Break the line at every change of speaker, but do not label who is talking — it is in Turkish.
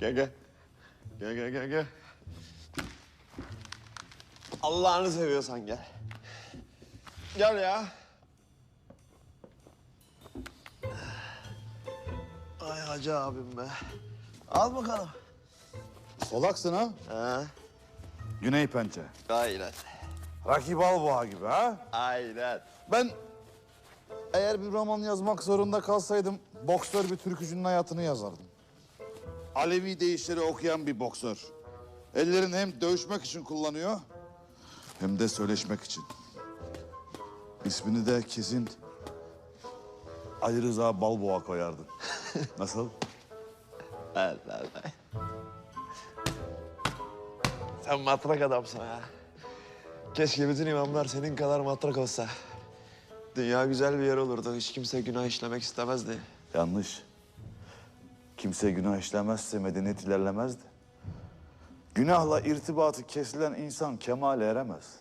Gel gel. Gel gel gel gel. Allah'ını seviyorsan gel. Gel ya. Ay hacı abim be. Al bakalım.
Solaksın ha?
Ha,
Güney pençe.
aynen.
Rakip Balboğa gibi ha?
Aynen.
Ben eğer bir roman yazmak zorunda kalsaydım boksör bir türkücünün hayatını yazardım. Alevi deyişleri okuyan bir boksör. Ellerini hem dövüşmek için kullanıyor hem de söyleşmek için. İsmini de kesin Ali Rıza Balboğa koyardım. Nasıl?
Evet, evet. Sen matrak adamsın ha. Keşke bütün imamlar senin kadar matrak olsa. Dünya güzel bir yer olurdu. Hiç kimse günah işlemek istemezdi.
Yanlış. Kimse günah işlemezse medeniyet ilerlemezdi. Günahla irtibatı kesilen insan kemale eremez.